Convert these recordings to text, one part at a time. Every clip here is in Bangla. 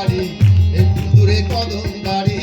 বাড়ি একটু দূরে কদম বাড়ি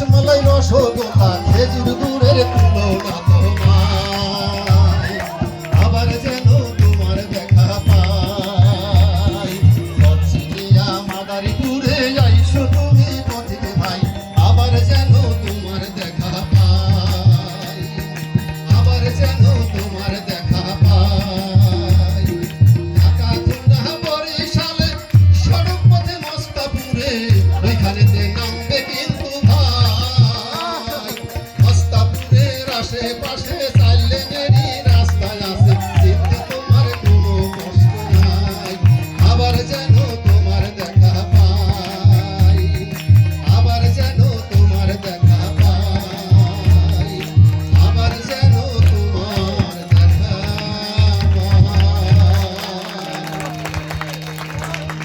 রসমলাই রসগোল্লা খেজুর